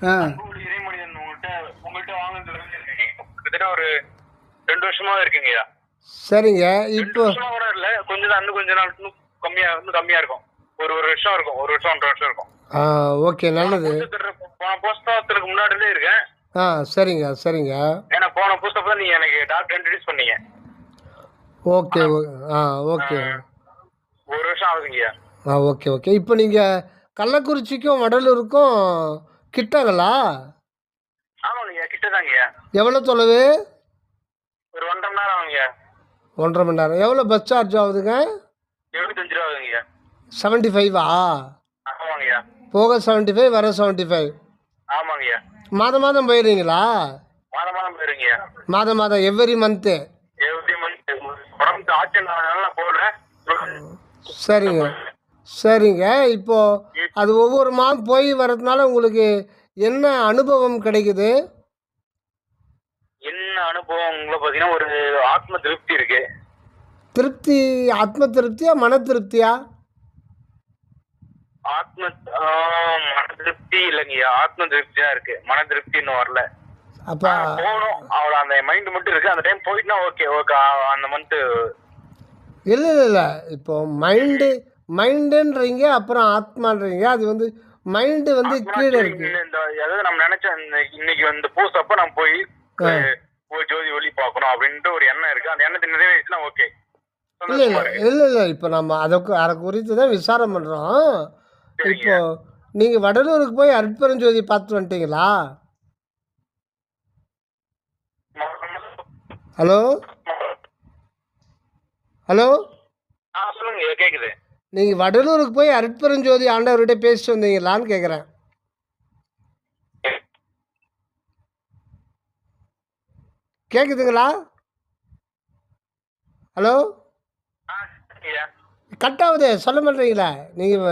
இறைமணியன் உங்கள்கிட்ட உங்கள்கிட்ட வாங்கினதுல கிட்டத்தட்ட ஒரு ரெண்டு வருஷமா இருக்குங்கய்யா சரிங்க இப்போ வருஷமா கூட இல்ல கொஞ்சம் தான் இன்னும் கொஞ்ச நாள் இன்னும் கம்மியா இன்னும் கம்மியா இருக்கும். ஒரு ஒரு வருஷம் இருக்கும் ஒரு வருஷம் ஒன்றரை வருஷம் இருக்கும். ஆ ஓகே நல்லது. போன புஸ்தகத்துக்கு முன்னாடிலே இருக்கேன். ஆ சரிங்க சரிங்க. ஏன்னா போன புஸ்தகம் தான் நீங்க எனக்கு டாக்டர் இன்ட்ரடியூஸ் பண்ணீங்க. ஓகே ஆ ஓகே. ஒரு வருஷம் ஆகுதுங்கய்யா. ஆ ஓகே ஓகே. இப்போ நீங்கள் கள்ளக்குறிச்சிக்கும் வடலூருக்கும் கிட்டங்களா? ஆமாங்கய்யா கிட்டதாங்கய்யா. எவ்வளோ தொலைவு? ஒரு ஒன்றரை மணி நேரம் ஆகுங்கய்யா. ஒன்றரை மணி நேரம். எவ்வளோ பஸ் சார்ஜ் ஆகுதுங்க? எழுபத்தஞ்சு ரூபா ஆகுதுங்கய்யா செவன்ட்டி ஃபைவா? ஆமாங்கய்யா. போக செவன்ட்டி ஃபைவ் வர செவன்ட்டி ஃபைவ். ஆமாங்கய்யா. மாதம் மாதம் போயிடுறீங்களா? மாதம் மாதம் போயிருங்கய்யா மாதம் மாதம் எவ்ரி மந்த்து எப்படி மந்த் உடம்பு ஆச்சு நான் போடுறேன். சரிங்க. சரிங்க. இப்போ அது ஒவ்வொரு மாதம் போய் வர்றதுனால உங்களுக்கு என்ன அனுபவம் கிடைக்குது? என்ன அனுபவங்களை பார்த்தீங்கன்னா ஒரு ஆத்ம திருப்தி இருக்கு. திருப்தி ஆத்ம திருப்தியா மன திருப்தியா? ஆத்ம மன திருப்தி இல்லைங்கய்யா. ஆத்ம திருப்தி தான் இருக்கு. மன திருப்தி இன்னும் வரல. அப்போ போகணும். அவ்வளோ அந்த மைண்ட் மட்டும் இருக்கு. அந்த டைம் போயிட்டுனா ஓகே ஓகே அந்த மந்த் இல்லை இல்லை இல்லை. இப்போ மைண்டு மைண்டுன்றீங்க அப்புறம் ஆத்மான்றீங்க. அது வந்து மைண்டு வந்து கீழே இருக்கு. இந்த அதாவது நம்ம நினைச்ச இன்னைக்கு இந்த பூஸ் அப்ப நம்ம போய் போய் ஜோதி ஒளி பார்க்கணும் அப்படின்ட்டு ஒரு எண்ணம் இருக்கு. அந்த எண்ணத்தை நிறைவேறிச்சுன்னா ஓகே இல்லை இல்லை இல்லை இல்லை இப்போ நம்ம அதை அதை குறித்து தான் விசாரம் பண்ணுறோம் இப்போ நீங்கள் வடலூருக்கு போய் அருட்பெருஞ்சோதி பார்த்து வந்துட்டீங்களா? ஹலோ? ஹலோ? சொல்லுங்க கேக்குது. நீங்கள் வடலூருக்கு போய் அருட்பெருஞ்சோதி ஆண்டவர்கிட்ட பேசிட்டு வந்தீங்களான்னு கேட்குறேன் கேட்குதுங்களா ஹலோ? கட் ஆகுது சொல்ல மாட்டீங்களா? நீங்கள்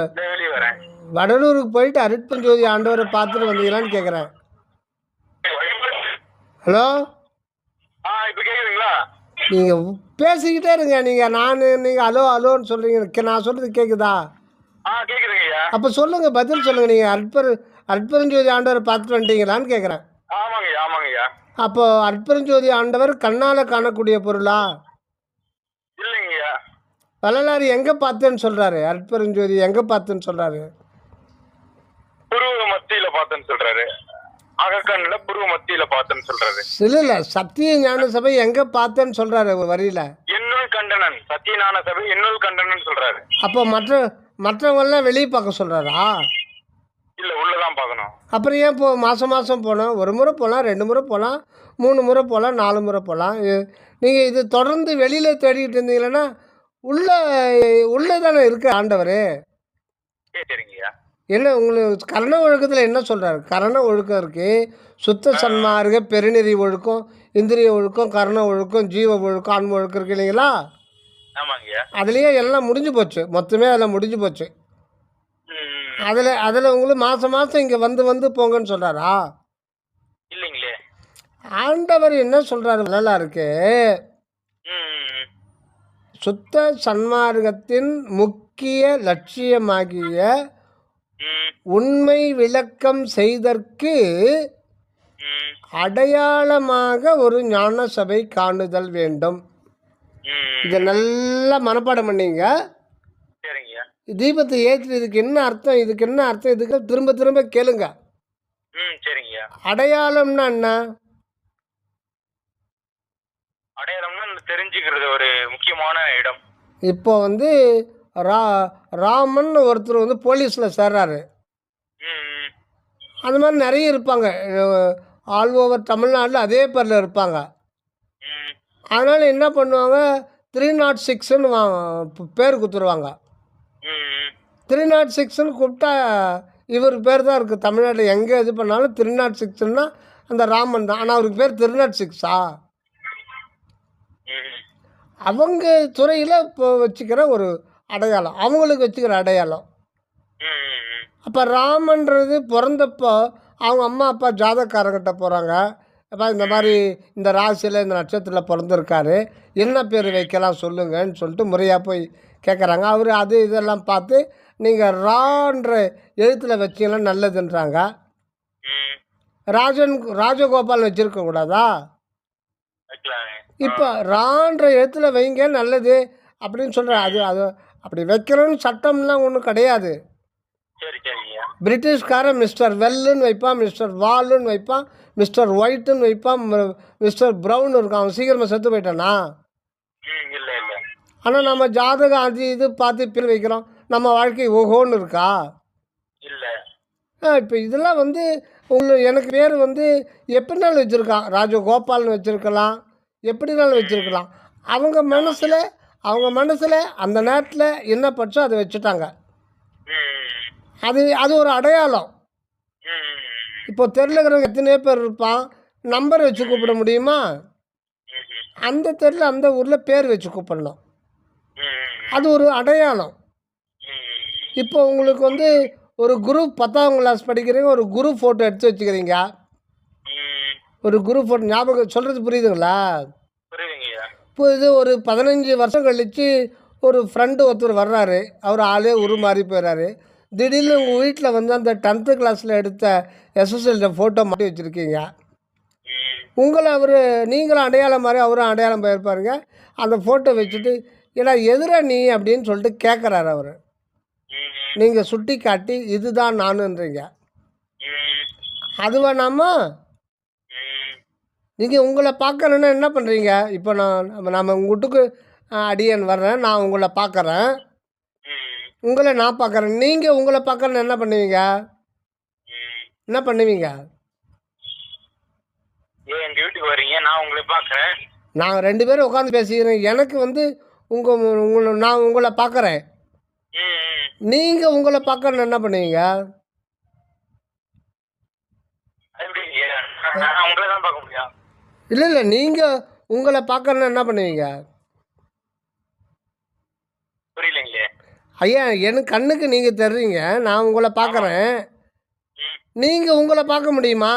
வடலூருக்கு போயிட்டு அருட்பெருஞ்சோதி ஆண்டவரை பார்த்துட்டு வந்தீங்களான்னு கேட்குறேன் ஹலோ? நீங்கள் பேசிக்கிட்டே இருங்க. நீங்கள் நான் நீங்கள் அலோ அலோன்னு சொல்கிறீங்க நான் சொல்கிறது கேட்குதா அப்போ சொல்லுங்கள் பதில் சொல்லுங்கள் நீங்கள் அற்பர் அற்பெருஞ்சோதி ஆண்டவரை பார்த்துட்டு வந்துட்டீங்களான்னு கேட்குறேன் அப்போ அற்பெருஞ்சோதி ஆண்டவர் கண்ணால் காணக்கூடிய பொருளா? வள்ளலார் எங்கே பார்த்தேன்னு சொல்கிறாரு அற்பெருஞ்சோதி எங்கே பார்த்தேன்னு மத்தியில பார்த்தேன்னு சொல்றாரு. அகக்கண்ணுல புருவ மத்தியில பார்த்தேன்னு சொல்றாரு இல்லை இல்லை சத்திய ஞான சபை எங்கே பார்த்தேன்னு சொல்கிறாரு வரியில்? என்னுள் கண்டனன் சத்தியநான சபை என்னுள் கண்டனன் சொல்றாரு. அப்போ மற்ற மற்றவங்களாம் வெளியே பார்க்க சொல்கிறாரா இல்ல உள்ளதான் பார்க்கணும். அப்புறம் ஏன் இப்போ மாதம் மாதம் போனோம்? ஒரு முறை போகலாம் ரெண்டு முறை போகலாம் மூணு முறை போகலாம் நாலு முறை போகலாம் நீங்கள் இது தொடர்ந்து வெளியில் தேடிக்கிட்டு இருந்தீங்கன்னா உள்ளே உள்ளே தானே இருக்கு ஆண்டவர்? சரி சரிங்க ஐயா என்ன உங்களுக்கு கரண ஒழுக்கத்தில் என்ன சொல்கிறாரு கரண ஒழுக்கம் இருக்குது சுத்த சன்மார்க்க பெருநெறி ஒழுக்கம் இந்திரிய ஒழுக்கம் கரண ஒழுக்கம் ஜீவ ஒழுக்கம் ஆன்ம ஒழுக்கம் இருக்கு இல்லைங்களா? அதுலேயே எல்லாம் முடிஞ்சு போச்சு. மொத்தமே அதில் முடிஞ்சு போச்சு. அதில் அதில் உங்களுக்கு மாதம் மாதம் இங்கே வந்து வந்து போங்கன்னு சொல்கிறாரா இல்லைங்களே. ஆண்டவர் என்ன சொல்கிறாரு நல்லா இருக்கு சுத்த சன்மார்க்கத்தின் முக்கிய லட்சியமாகிய உண்மை விளக்கம் செய்தற்கு அடையாளமாக ஒரு ஞான சபை காணுதல் வேண்டும். இதை நல்லா மனப்பாடம் பண்ணீங்க. தீபத்தை ஏற்றி இதுக்கு என்ன அர்த்தம் இதுக்கு என்ன அர்த்தம் இதுக்கு திரும்ப திரும்ப கேளுங்க. அடையாளம்னா என்ன? அடையாளம்னா தெரிஞ்சுக்கிறது ஒரு முக்கியமான இடம். இப்போ வந்து ரா ராமன் ஒருத்தர் வந்து போலீஸில் சேர்றாரு. அந்த மாதிரி நிறைய இருப்பாங்க. ஆல் ஓவர் தமிழ்நாட்டில் அதே பேரில் இருப்பாங்க. அதனால் என்ன பண்ணுவாங்க? த்ரீ நாட் சிக்ஸ்ன்னு பேர் கொடுத்துருவாங்க. த்ரீ நாட் சிக்ஸ்ன்னு கூப்பிட்டா இவர் பேர் தான் இருக்குது தமிழ்நாட்டில் எங்கே இது பண்ணாலும் த்ரீ நாட் சிக்ஸ்ன்னா அந்த ராமன் தான். ஆனால் அவருக்கு பேர் த்ரீ நாட் சிக்ஸா. அவங்க துறையில் இப்போ வச்சுக்கிற ஒரு அடையாளம். அவங்களுக்கு வச்சுக்கிற அடையாளம். அப்போ ராமன்றது பிறந்தப்போ அவங்க அம்மா அப்பா ஜாதக்காரங்கிட்ட போகிறாங்க அப்பா இந்த மாதிரி இந்த ராசியில் இந்த நட்சத்திரத்தில் பிறந்திருக்காரு. என்ன பேர் வைக்கலாம் சொல்லுங்கன்னு சொல்லிட்டு முறையாக போய் கேட்குறாங்க அவர் அது இதெல்லாம் பார்த்து நீங்கள் ரான்ற எழுத்தில் வச்சீங்கன்னா நல்லதுன்றாங்க. ராஜன் ராஜகோபால் வச்சுருக்க கூடாதா? இப்போ ரான்ற இடத்துல வைங்க நல்லது. அப்படின்னு சொல்கிறேன் அது அது அப்படி வைக்கணும்னு சட்டம்லாம் ஒன்றும் கிடையாது. பிரிட்டிஷ்காரன் மிஸ்டர் வெல்லுன்னு வைப்பான் மிஸ்டர் வாலுன்னு வைப்பான் மிஸ்டர் ஒயிட்டுன்னு வைப்பான் மிஸ்டர் ப்ரௌன் இருக்கான் அவன் சீக்கிரமாக செத்து போயிட்டானா? ஆனால் நம்ம ஜாதகம் அது இது பார்த்து பேர் வைக்கிறோம். நம்ம வாழ்க்கை ஓஹோன்னு இருக்கா? இப்போ இதெல்லாம் வந்து உங்களுக்கு எனக்கு பேர் வந்து எப்படினாலும் வச்சுருக்கான். ராஜகோபால்னு வச்சுருக்கலாம் எப்படினாலும் வச்சுருக்கலாம். அவங்க மனசில் அவங்க மனசில் அந்த நேரத்தில் என்ன பட்சோ அதை வச்சுட்டாங்க. அது அது ஒரு அடையாளம். இப்போ தெருவில் எத்தனையோ பேர் இருப்பான். நம்பர் வச்சு கூப்பிட முடியுமா? அந்த தெருவில் அந்த ஊரில் பேர் வச்சு கூப்பிடணும். அது ஒரு அடையாளம். இப்போ உங்களுக்கு வந்து ஒரு குரூப் பத்தாம் கிளாஸ் படிக்கிறீங்க ஒரு குரூப் ஃபோட்டோ எடுத்து வச்சுக்கிறீங்க. ஒரு குரூப் ஃபோட்டோ ஞாபகம் சொல்கிறது புரியுதுங்களா? இப்போது இப்போ இது ஒரு பதினஞ்சு வருஷம் கழித்து ஒரு ஃப்ரெண்டு ஒருத்தர் வர்றாரு. அவர் ஆளே உருமாறி போயிடுறாரு திடீர்னு உங்கள் வீட்டில் வந்து அந்த டென்த்து கிளாஸில் எடுத்த எஸ்எஸ்எல்ட ஃபோட்டோ மாட்டி வச்சுருக்கீங்க. உங்களை அவர் நீங்களும் அடையாளம் மாதிரி அவரும் அடையாளம் போயிருப்பாருங்க. அந்த ஃபோட்டோ வச்சுட்டு ஏடா எதிரா நீ? அப்படின்னு சொல்லிட்டு கேட்குறாரு அவர். நீங்கள் சுட்டி காட்டி இதுதான் நானுன்றீங்க. ம் அது வேணாமா நீங்கள் உங்களை பார்க்கணுன்னா என்ன பண்ணுறீங்க இப்போ நான் நம்ம உங்கள் வீட்டுக்கு அடியேன் வர்றேன். நான் உங்களை பார்க்குறேன். உங்களை நான் பார்க்குறேன். நீங்கள் உங்களை பார்க்கணுன்னு என்ன பண்ணுவீங்க? என்ன பண்ணுவீங்க? வீட்டுக்கு வர்றீங்க? நான் உங்களை பாக்குறேன் நான் ரெண்டு பேரும் உட்காந்து பேசிக்கிறேன் எனக்கு வந்து உங்கள் உங்களை நான் உங்களை பார்க்குறேன். நீங்கள் உங்களை பார்க்கணுன்னு என்ன பண்ணுவீங்க? இல்லை இல்லை நீங்கள் உங்களை பார்க்கணுன்னு என்ன பண்ணுவீங்க? புரியலைங்களே. ஐயா எனக்கு கண்ணுக்கு நீங்கள் தர்றீங்க நான் உங்களை பார்க்குறேன். நீங்கள் உங்களை பார்க்க முடியுமா?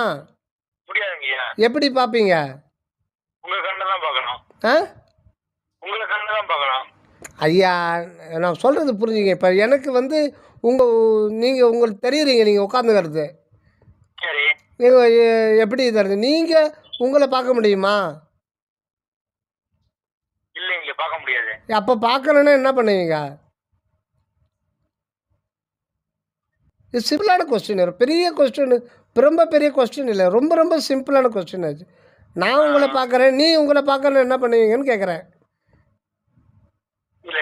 முடியாதுங்கய்யா எப்படி பார்ப்பீங்க? உங்க கண்ணை தான் பார்க்கணும். ஆ? உங்களை கண்ணை தான் பார்க்கணும். ஐயா நான் சொல்கிறது புரிஞ்சுங்க. இப்போ எனக்கு வந்து உங்கள் நீங்கள் உங்களுக்கு தெரியுறீங்க நீங்கள் உட்காந்துக்கிறது சரி. நீங்கள் எப்படி தருது நீங்கள் உங்களை பார்க்க முடியுமா? இல்லைங்க பார்க்க முடியாது. அப்போ பார்க்கணுன்னா என்ன பண்ணுவீங்க? இது சிம்பிளான கொஸ்டின் பெரிய கொஸ்டின் ரொம்ப பெரிய கொஸ்டின் இல்லை. ரொம்ப ரொம்ப சிம்பிளான கொஸ்டின் ஆச்சு நான் உங்களை பார்க்குறேன் நீ உங்களை பார்க்கணும் என்ன பண்ணுவீங்கன்னு கேட்குறேன் இல்ல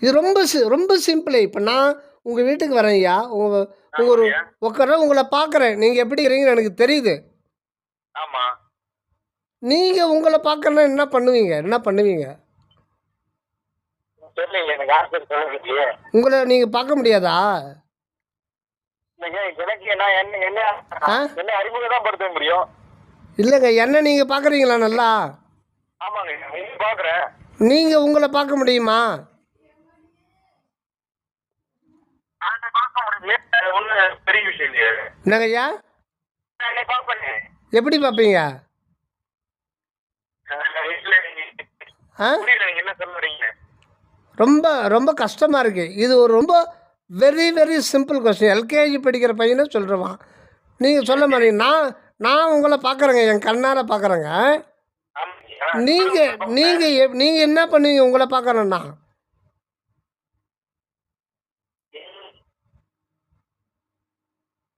இது ரொம்ப ரொம்ப சிம்பிளே இப்போ நான் உங்கள் வீட்டுக்கு வரேன் ஐயா. உங்கள் உங்கள் ஒரு. உட்கார உங்களை பார்க்குறேன் நீங்கள் எப்படி இருக்கிறீங்கன்னு எனக்கு தெரியுது. ஆமா. நீங்கள் உங்களை பார்க்கணுன்னா என்ன பண்ணுவீங்க? என்ன பண்ணுவீங்க? உங்களை நீங்கள் பார்க்க முடியாதா? இல்லைங்க என்ன நீங்கள் பார்க்குறீங்களா நல்லா? ஆமாங்க நீங்கள் உங்களை பார்க்க முடியுமா அதை பார்க்க முடியல அது ஒண்ணு பெரிய விஷயம் இல்லையா. என்னங்க ஐயா நான் என்னை பார்ப்பேனே எப்படி பார்ப்பீங்க ரொம்ப ரொம்ப கஷ்டமாக இருக்குது இது ஒரு ரொம்ப very very simple question LKG படிக்கிற பையனே சொல்கிறவான் நீங்கள் சொல்ல மாட்டீங்க நான் நான் உங்களை பார்க்குறேங்க என் கண்ணால் பார்க்குறேங்க. நீங்கள் நீங்கள் நீங்கள் என்ன பண்ணுவீங்க உங்களை பார்க்குறேன்னா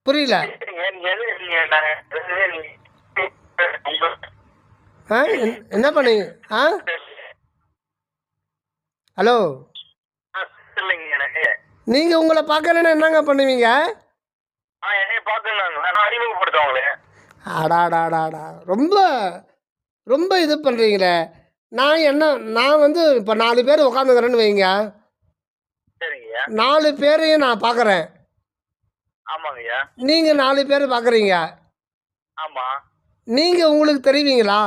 புரியல. நீங்க நீங்க நீங்க ஆ என்- என்ன பண்ணுவீங்க ஆ? ஹலோ? நீங்கள் உங்களை பார்க்கலன்னா என்னங்க பண்ணுவீங்க? அடாடாடாடா ரொம்ப ரொம்ப இது பண்ணுறீங்களே நான் என்ன நான் வந்து இப்போ நாலு பேர் உட்காந்துக்கிறேன்னு வைங்க. நாலு பேரையும் நான் பார்க்குறேன் ஆமாங்கய்யா. நீங்கள் நாலு பேர் பார்க்குறீங்க ஆமா. நீங்கள் உங்களுக்கு தெரிவிங்களா?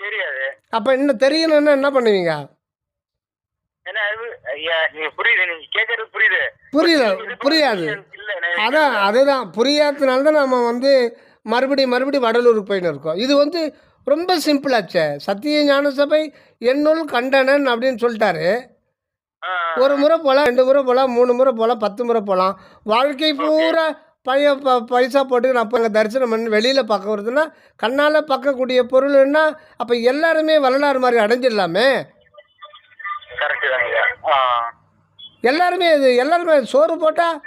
தெரியாது. அப்போ என்ன தெரியணும்னா என்ன பண்ணுவீங்க? என்ன அறிவு ஐயா நீங்க புரியுது நீங்க புரியுது. புரியல புரியாது. அதான் அதுதான். புரியாததுனால தான் நம்ம வந்து மறுபடியும் மறுபடியும் வடலூருக்கு போயின்னு இருக்கோம். இது வந்து ரொம்ப சிம்பிளாச்சே. சத்திய ஞான சபை என்னுள் கண்டனன் அப்படின்னு சொல்லிட்டாரு. ஒரு முறை போகலாம் ரெண்டு முறை போகலாம் மூணு முறை போகலாம் பத்து முறை போகலாம் வாழ்க்கை பூரா பையன் ப பைசா போட்டு நான் இப்போ தரிசனம் பண்ணி வெளியில் பார்க்க வருதுன்னா கண்ணால் பார்க்கக்கூடிய பொருள்னா அப்போ எல்லாருமே வரலாறு மாதிரி அடைஞ்சிடலாமே? எல்லாருமே இது எல்லாருமே சோறு போட்டால்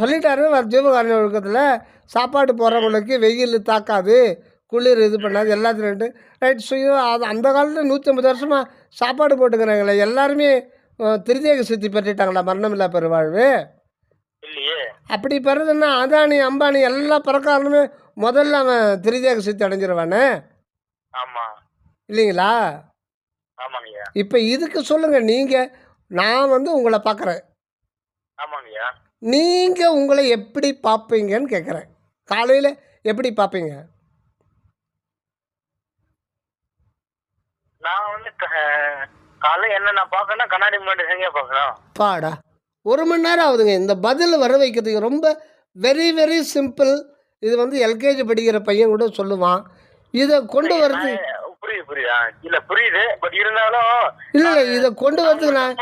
சொல்லிட்டாரு ஜீவகாரண ஒழுக்கத்தில். சாப்பாடு போகிறவங்களுக்கு வெயில் தாக்காது குளிர் இது பண்ணாது எல்லாத்துலேயும் ரைட் ஸோ அது அந்த காலத்தில் நூற்றி ஐம்பது வருஷமாக சாப்பாடு போட்டுக்கிறாங்களே எல்லாருமே திருதேக சித்தி பெற்றுட்டாங்களா? மரணமில்லா பெருவாழ்வு? இல்லையே. அப்படி பெறுதுன்னா அதானி அம்பானி எல்லா பறக்காரனுமே முதல்ல அவன் திருதேக சித்தி அடைஞ்சிருவானே? இல்லைங்களா? இப்போ இதுக்கு சொல்லுங்கள் நீங்கள் நான் வந்து உங்களை பார்க்குறேன் நீங்கள் உங்களை எப்படி பார்ப்பீங்கன்னு கேட்குறேன் காலையில் எப்படி பார்ப்பீங்க நான் வந்து க- காலைல என்ன நான் பார்க்கணும்னா கண்ணாடி முன்னாடி செஞ்சா பார்க்கணும். பாடா. ஒரு மணி நேரம் ஆகுதுங்க. இந்த பதில் வர வைக்கிறதுக்கு ரொம்ப வெரி வெரி சிம்பிள் இது வந்து எல்கேஜி படிக்கிற பையன் கூட சொல்லுவான். இதை கொண்டு வரது புரியுது புரியுதா. இல்ல புரியுது. பட் இருந்தாலும் இல்லை இல்லை இதை கொண்டு வரதுக்கு நான்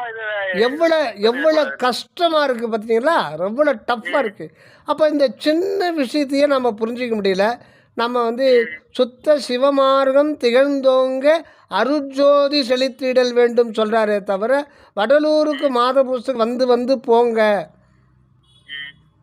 எவ்வளோ எவ்வளோ கஷ்டமாக இருக்குது பார்த்தீங்களா எவ்வளோ டஃப்பாக இருக்குது அப்போ இந்த சின்ன விஷயத்தையே நம்ம புரிஞ்சிக்க முடியல. நம்ம வந்து சுத்த சிவமார்க்கம் திகழ்ந்தோங்க அருஜோதி செழித்திடல் வேண்டும் சொல்கிறாரே தவிர வடலூருக்கு மாத புஸ்தகம் வந்து வந்து போங்க.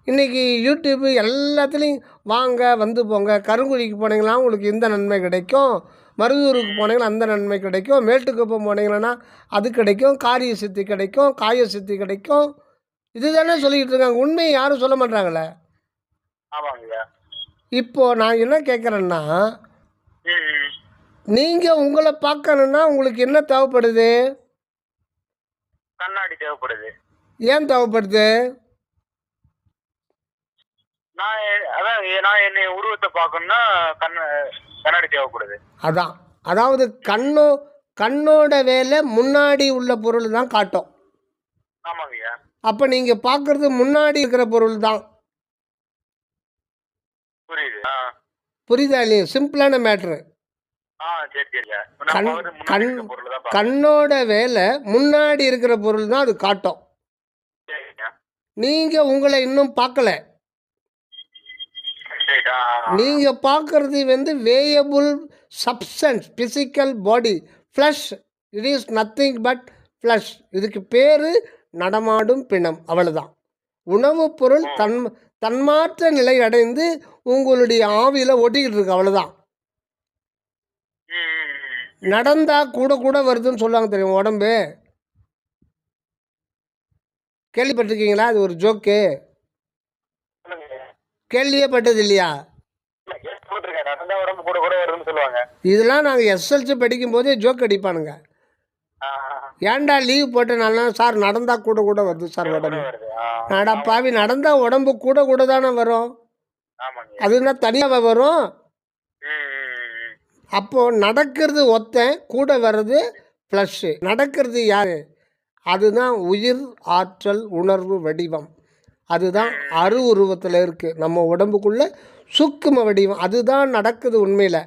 இன்றைக்கி யூடியூப்பு எல்லாத்துலேயும் வாங்க வந்து போங்க. கருங்குழிக்கு போனீங்கன்னா உங்களுக்கு இந்த நன்மை கிடைக்கும். மருதூருக்கு போனீங்கன்னா அந்த நன்மை கிடைக்கும். மேட்டுக்குப்பம் போனீங்கன்னா அது கிடைக்கும். காரிய சித்தி கிடைக்கும். காய சித்தி கிடைக்கும். இதுதானே சொல்லிக்கிட்டு இருக்காங்க. உண்மையை யாரும் சொல்ல மாட்டாங்களே ஆமாங்க. இப்போது நான் என்ன கேட்குறேன்னா. நீங்கள் உங்களை பார்க்கணுன்னா உங்களுக்கு என்ன தேவைப்படுது? கண்ணாடி தேவைப்படுது. ஏன் தேவைப்படுது? நான் அதான் நான் என்னை உருவத்தை பார்க்கணும்னா கண்ண கண்ணாடி தேவைப்படுது. அதான். அதாவது கண்ணோ கண்ணோட வேலை முன்னாடி உள்ள பொருள் தான் காட்டும். ஆமாங்க ஐயா அப்போ நீங்கள் பார்க்குறது முன்னாடி இருக்கிற பொருள் தான் புரியுது ஆ புரியுதா இல்லையா? சிம்பிளான மேட்ரு. கண் கண் கண்ணோட வேலை முன்னாடி இருக்கிற பொருள் தான் அது காட்டும். நீங்கள் உங்களை இன்னும் பார்க்கல. நீங்கள் பார்க்குறது வந்து viable substance physical body flesh it is nothing but flesh இதுக்கு பேர் நடமாடும் பிணம். அவ்வளவுதான். உணவுப் பொருள் தன் தன்மாற்ற நிலை அடைந்து உங்களுடைய ஆவியில் ஒட்டிக்கிட்டு இருக்கு ம். நடந்தா கூட கூட வருதுன்னு சொல்லுவாங்க தெரியும் உடம்பு? கேள்விப்பட்டிருக்கீங்களா? அது ஒரு ஜோக்கு. கேள்வியே பட்டது இல்லையா இதெல்லாம் நாங்கள் எஸ்எல்சி படிக்கும்போதே ஜோக் அடிப்பானுங்க. ஏன்டா லீவ் போட்டனால சார் நடந்தா கூட கூட வருது சார் உடம்பு. வருது ஆ. நாடா பாவி நடந்தா உடம்பு கூட கூட தானே வரும். அதுனா தனியாக வரும். அப்போது நடக்கிறது ஒத்தன் கூட வர்றது ப்ளஷ்ஷு நடக்கிறது யார்? அதுதான் உயிர் ஆற்றல் உணர்வு வடிவம். அதுதான் அரு உருவத்தில் இருக்குது நம்ம உடம்புக்குள்ளே சூக்கும வடிவம். அதுதான் நடக்குது உண்மையில்.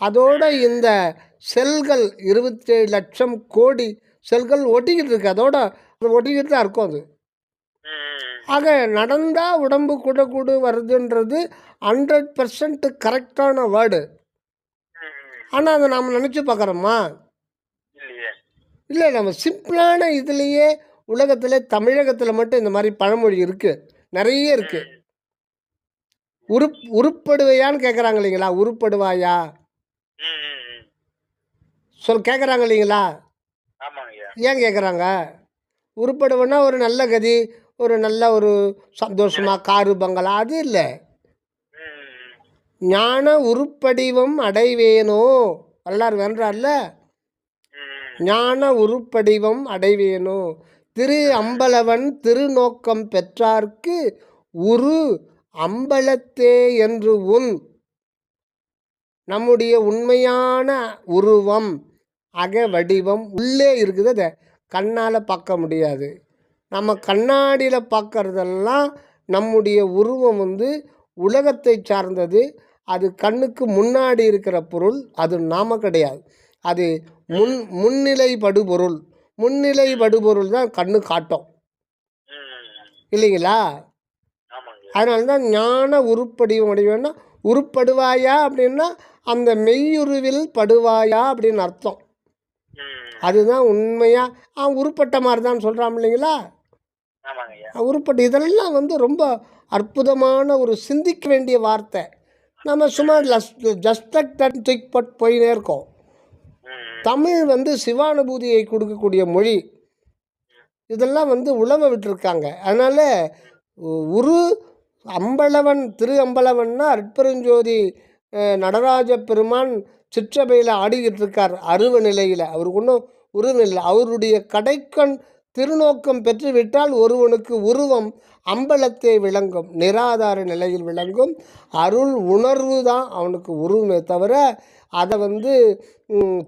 அதோட இந்த செல்கள் இருபத்தேழு லட்சம் கோடி செல்கள் ஒட்டிக்கிட்டு இருக்கு. அதோட அது ஒட்டிக்கிட்டு தான் இருக்கும் அது. ஆக நடந்தால் உடம்பு கூட கூட வருதுன்றது ஹண்ட்ரட் பர்சன்ட் கரெக்டான வேர்டு. ஆனால் அதை நாம் நினச்சி பார்க்குறோமா இல்லை நம்ம சிம்பிளான இதுலேயே உலகத்தில் தமிழகத்தில் மட்டும் இந்த மாதிரி பழமொழி இருக்குது நிறைய இருக்குது உருப் உருப்படுவையான்னு கேட்குறாங்க இல்லைங்களா? உருப்படுவாயா. சொல் கேட்குறாங்க இல்லைங்களா? ஏன் கேட்குறாங்க உருப்படுவனா ஒரு நல்ல கதி ஒரு நல்ல ஒரு சந்தோஷமாக காரு பங்களா அது இல்லை. ஞான உருப்படிவம் அடைவேனோ? வரலாறு வென்றார்ல ஞான உருப்படிவம் அடைவேனோ? திரு அம்பலவன் திருநோக்கம் பெற்றார்க்கு உரு அம்பலத்தே என்று உன். நம்முடைய உண்மையான உருவம். அக வடிவம் உள்ளே இருக்குது. அதை கண்ணால் பார்க்க முடியாது. நம்ம கண்ணாடியில் பார்க்கறதெல்லாம் நம்முடைய உருவம் வந்து உலகத்தை சார்ந்தது. அது கண்ணுக்கு முன்னாடி இருக்கிற பொருள் அது நாம கிடையாது. அது முன் முன்னிலை படுபொருள் முன்னிலை படுபொருள் தான் கண்ணு காட்டும். இல்லைங்களா. அதனால தான் ஞான உருப்படிவம் அடைவேன்னா உருப்படுவாயா அப்படின்னா அந்த மெய்யுருவில் படுவாயா அப்படின்னு அர்த்தம். அதுதான் உண்மையாக அவன் உருப்பட்ட மாதிரி தான் சொல்கிறான் இல்லைங்களா உருப்பட்டு இதெல்லாம் வந்து ரொம்ப அற்புதமான ஒரு சிந்திக்க வேண்டிய வார்த்தை. நம்ம சும்மா ஜஸ்ட் தட் திக் பட் போயினே இருக்கோம். தமிழ் வந்து சிவானுபூதியை கொடுக்கக்கூடிய மொழி. இதெல்லாம் வந்து உழவ விட்டுருக்காங்க. அதனால் உரு அம்பலவன் திரு அம்பலவன்னா அற்பெருஞ்சோதி நடராஜ பெருமான் சிற்றபையில் ஆடிக்கிட்டு இருக்கார் அருவ நிலையில். அவருக்கு ஒன்றும் உருவம் இல்லை. அவருடைய கடைக்கண் திருநோக்கம் பெற்றுவிட்டால் ஒருவனுக்கு உருவம் அம்பலத்தை விளங்கும். நிராதார நிலையில் விளங்கும். அருள் உணர்வு தான் அவனுக்கு உருவமே தவிர அதை வந்து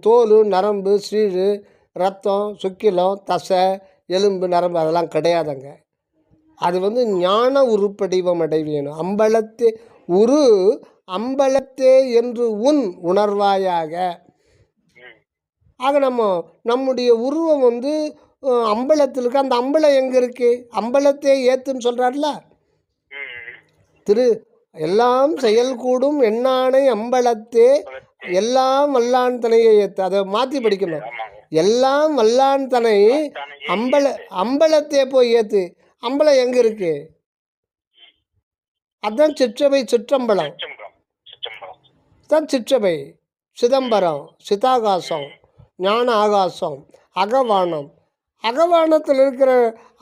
தோல் நரம்பு சீழு ரத்தம் சுக்கிலம் தசை எலும்பு நரம்பு அதெல்லாம் கிடையாதுங்க. அது வந்து ஞான உருப்படிவம் அடைவேணும். அம்பலத்தை உரு அம்பலத்தே என்று உன் உணர்வாயாக. ஆக நம்ம நம்முடைய உருவம் வந்து அம்பலத்தில் இருக்கு. அந்த அம்பலம் எங்கே இருக்குது அம்பலத்தே ஏத்துன்னு சொல்கிறார்ல திரு எல்லாம் செயல் கூடும் எண்ணானை அம்பலத்தே எல்லாம் வல்லான் தனையை ஏத்து. அதை மாற்றி படிக்கணும். எல்லாம் வல்லான் தனை அம்பல அம்பலத்தே போய் ஏத்து. அம்பலம் எங்கே இருக்கு? அதான் சிற்றவை சிற்றம்பலம். தான் சிற்றபை சிதம்பரம் சிதாகாசம் ஞான ஆகாசம் அகவானம் அகவானத்தில் இருக்கிற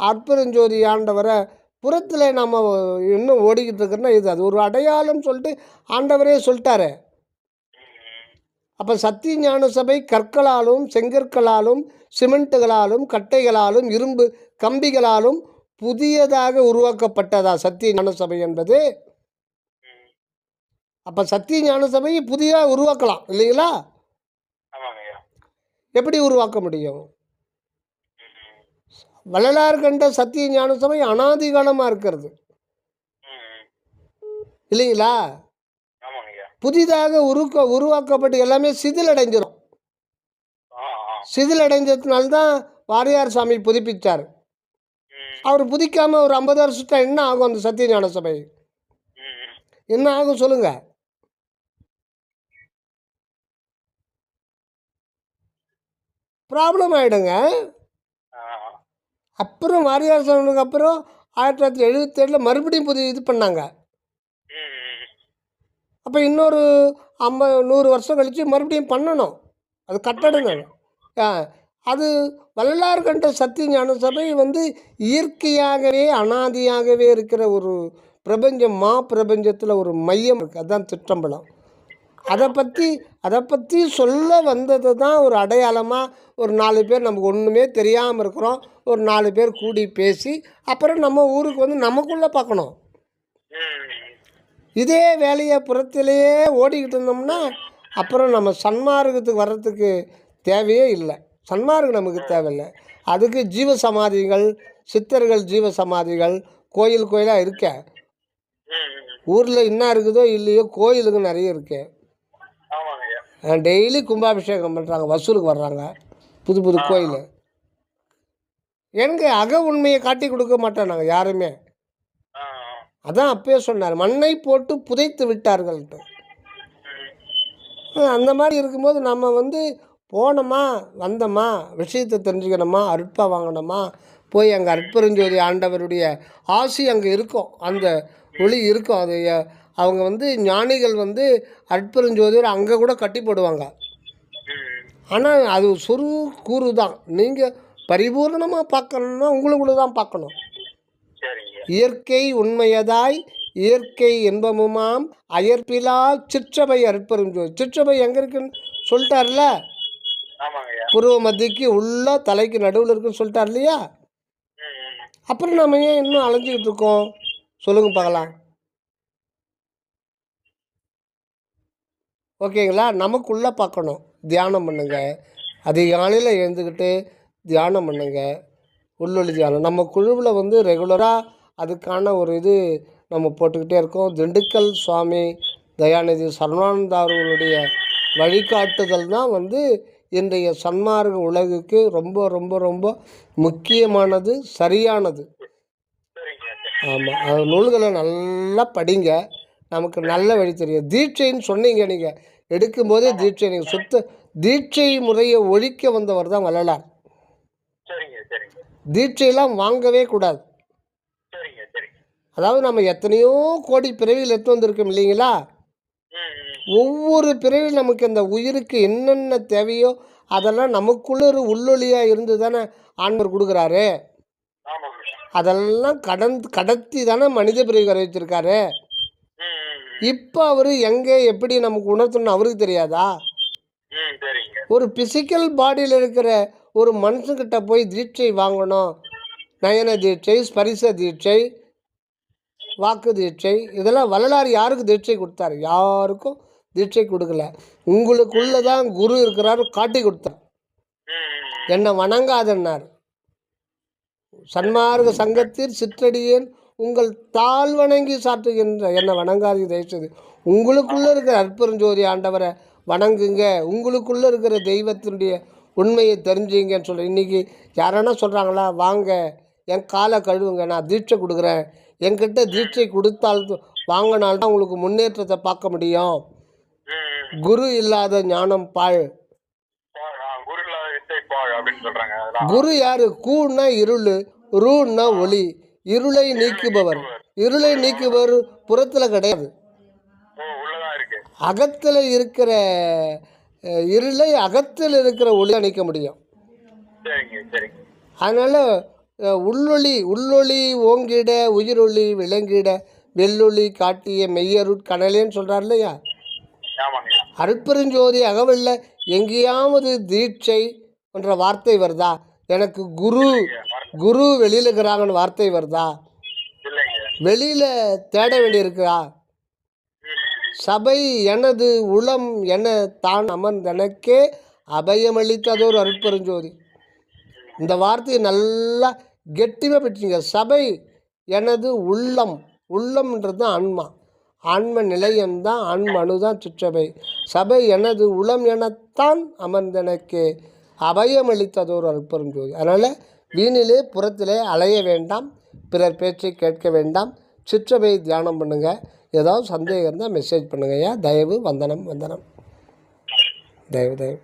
அற்புதஞ்சோதி ஆண்டவரை புறத்தில் நம்ம இன்னும் ஓடிக்கிட்டு இருக்கிறோன்னா இது அது ஒரு அடையாளம் சொல்லிட்டு ஆண்டவரே சொல்லிட்டாரு. அப்போ சத்திய ஞான சபை கற்களாலும் செங்கற்களாலும் சிமெண்ட்டுகளாலும் கட்டைகளாலும் இரும்பு கம்பிகளாலும் புதியதாக உருவாக்கப்பட்டதா சத்திய ஞான சபை என்பது? அப்போ சத்திய ஞான சபையை புதிதாக உருவாக்கலாம் இல்லைங்களா? எப்படி உருவாக்க முடியும்? வள்ளலார் கண்ட சத்திய ஞான சபை அனாதி காலமாக இருக்கிறது இல்லைங்களா? புதிதாக உருக்க உருவாக்கப்பட்டு எல்லாமே சிதிலடைஞ்சிரும். ஆ ஆ. சிதிலடைஞ்சதுனால தான் வாரியார் சாமி புதுப்பிச்சார். ம். அவர் புதிக்காமல் ஒரு ஐம்பது வருஷத்துல என்ன ஆகும் அந்த சத்திய ஞான சபை? என்ன ஆகும் சொல்லுங்க. ப்ராப்ளம் ஆகிடுங்க அப்புறம் வாரியார் சாமிக்கு அப்புறம் ஆயிரத்தி தொள்ளாயிரத்தி எழுபத்தேழில் மறுபடியும் புது இது பண்ணாங்க. அப்போ இன்னொரு ஐம்பது நூறு வருஷம் கழித்து மறுபடியும் பண்ணணும். அது கட்டடணும் ஆ அது வள்ளலார் கண்ட சத்திய ஞான சபை வந்து இயற்கையாகவே அனாதியாகவே இருக்கிற ஒரு பிரபஞ்சம் மா பிரபஞ்சத்தில் ஒரு மையம் இருக்குது அதுதான் திட்டம்பலம். அதை பற்றி அதை பற்றி சொல்ல வந்தது தான் ஒரு அடையாளமாக ஒரு நாலு பேர் நமக்கு ஒன்றுமே தெரியாமல் இருக்கிறோம். ஒரு நாலு பேர் கூடி பேசி அப்புறம் நம்ம ஊருக்கு வந்து நமக்குள்ளே பார்க்கணும். இதே வேலையை புறத்திலேயே ஓடிக்கிட்டு இருந்தோம்னா அப்புறம் நம்ம சன்மார்க்கத்துக்கு வர்றதுக்கு தேவையே இல்லை. சன்மார்க்கம் நமக்கு தேவையில்லை. அதுக்கு ஜீவ சமாதிகள் சித்தர்கள் ஜீவ சமாதிகள் கோயில் கோயிலாக இருக்க ஊரில் என்ன இருக்குதோ இல்லையோ கோயிலுக்கு நிறைய இருக்கு. ஆமாங்க ஐயா டெய்லி கும்பாபிஷேகம் பண்ணுறாங்க வசூலுக்கு வர்றாங்க. புது புது கோயில். எங்க அக உண்மையை காட்டி கொடுக்க மாட்டோம் நாங்கள் யாருமே. அதான் அப்பயே சொன்னார். மண்ணை போட்டு புதைத்து விட்டார்கள்ட்டு அந்த மாதிரி இருக்கும்போது நம்ம வந்து போனோமா வந்தோமா விஷயத்தை தெரிஞ்சுக்கணுமா அருட்பா வாங்கினோமா போய் அங்கே அற்பெருஞ்சோதி ஆண்டவருடைய ஆசி அங்கே இருக்கும். அந்த ஒளி இருக்கும். அது அவங்க வந்து ஞானிகள் வந்து அற்பெருஞ்சோதியர் அங்கே கூட கட்டி போடுவாங்க. ஆனால் அது சொரு கூறு தான். நீங்கள் பரிபூர்ணமாக பார்க்கணுன்னா உங்களுக்குள்ள தான் பார்க்கணும். இயற்கை உண்மையதாய் இயற்கை இன்பமுமாம் அயற்பிலா சிற்றபை அற்பெரும் சிற்றபை எங்கே இருக்குன்னு சொல்லிட்டார்ல? புருவ மத்திக்கு உள்ள தலைக்கு நடுவில் இருக்குன்னு சொல்லிட்டார் இல்லையா? அப்புறம் நம்ம ஏன் இன்னும் அலைஞ்சிக்கிட்டு இருக்கோம்? சொல்லுங்க பார்க்கலாம். ஓகேங்களா? நமக்குள்ளே பார்க்கணும். தியானம் பண்ணுங்க. அதிகாலையில் எழுந்துக்கிட்டு தியானம் பண்ணுங்க. உள்ளொளி தியானம். நம்ம குழுவில் வந்து ரெகுலராக அதுக்கான ஒரு இது நம்ம போட்டுக்கிட்டே இருக்கோம். திண்டுக்கல் சுவாமி தயாநிதி சர்வானந்தா அவர்களுடைய வழிகாட்டுதல் தான் வந்து இன்றைய சன்மார்க்க உலகுக்கு ரொம்ப ரொம்ப ரொம்ப முக்கியமானது சரியானது. ஆமாம் அது நூல்களை நல்லா படிங்க. நமக்கு நல்ல வழி தெரியும். தீட்சைன்னு சொன்னீங்க நீங்கள் எடுக்கும்போதே தீட்சை நீங்கள் சுத்த தீட்சை முறையை ஒழிக்க வந்தவர் தான் வள்ளலார். தீட்சையெல்லாம் வாங்கவே கூடாது. அதாவது நம்ம எத்தனையோ கோடி பிறவியில் எடுத்து வந்திருக்கோம் இல்லைங்களா? ஒவ்வொரு பிறவியில் நமக்கு அந்த உயிருக்கு என்னென்ன தேவையோ அதெல்லாம் நமக்குள்ள ஒரு உள்ளொளியாக இருந்து தானே ஆண்டவர் கொடுக்குறாரு. அதெல்லாம் கடந்து கடத்தி தானே மனித பிறவி வர வச்சிருக்காரு. இப்போ அவர் எங்கே எப்படி நமக்கு உணர்த்தணும்னு அவருக்கு தெரியாதா? ஒரு பிசிக்கல் பாடியில் இருக்கிற ஒரு மனுஷங்கிட்ட போய் தீட்சை வாங்கணும். நயன தீட்சை ஸ்பரிச தீட்சை வாக்கு தீட்சை இதெல்லாம் வள்ளலார் யாருக்கு தீட்சை கொடுத்தாரு? யாருக்கும் தீட்சை கொடுக்கல. உங்களுக்குள்ள தான் குரு இருக்கிறாரு காட்டி கொடுத்தார். என்னை வணங்காதன்னார். சன்மார்க்க சங்கத்தில் சிற்றடியேன் உங்கள் தாழ் வணங்கி சாற்றுகின்ற என்னை வணங்காதீங்க தயவுசெய்து. உங்களுக்குள்ளே இருக்கிற அற்பெருஞ்சோதி ஆண்டவரை வணங்குங்க. உங்களுக்குள்ளே இருக்கிற தெய்வத்தினுடைய உண்மையை தெரிஞ்சுங்கன்னு சொல்கிறேன் இன்றைக்கி யாரானா சொல்கிறாங்களா வாங்க என் காலை கழுவுங்க நான் தீட்சை கொடுக்குறேன். என்கிட்ட தீட்சை கொடுத்தால் வாங்கினால்தான் உங்களுக்கு முன்னேற்றத்தை பார்க்க முடியும். குரு இல்லாத ஞானம் பாழ். குரு யாரு? கூன்னா இருள் ரூன்னா ஒளி. இருளை நீக்குபவர். இருளை நீக்குபவர் புறத்தில் கிடையாது. அகத்தில் இருக்கிற இருளை அகத்தில் இருக்கிற ஒளி நீக்க முடியும். அதனால் உள்ளொளி உள்ளொளி ஓங்கிட உயிரொளி விளங்கிட வெள்ளொளி காட்டிய மெய்யருட் கனலேன்னு சொல்கிறார் இல்லையா? அருட்பெருஞ்சோதி அகவல்ல எங்கேயாவது தீட்சை என்ற வார்த்தை வருதா? எனக்கு குரு குரு வெளியில் இருக்கிறாங்கன்னு வார்த்தை வருதா? வெளியில் தேட வேண்டியிருக்கிறா சபை எனது உளம் என தான் அமர்ந்தனக்கே அபயமளித்ததோர் அருட்பெருஞ்சோதி. இந்த வார்த்தையை நல்லா கெட்டியாக பெற்றீங்க சபை எனது உள்ளம். உள்ளம்ன்றது தான் ஆன்மா. ஆன்ம நிலையம்தான் ஆன்மனு தான் சுற்றபை. சபை எனது உளம் எனத்தான் அமர்ந்தனக்கே அபயமளித்ததோர் அருட்பெருஞ்சோதி. அதனால் வீணிலே புறத்திலே அலைய வேண்டாம் பிறர் பேச்சை கேட்க வேண்டாம். சிற்றபை தியானம் பண்ணுங்கள் ஏதாவது சந்தேகம் இருந்தால் மெசேஜ் பண்ணுங்கய்யா தயவு வந்தனம் வந்தனம். தயவு தயவு.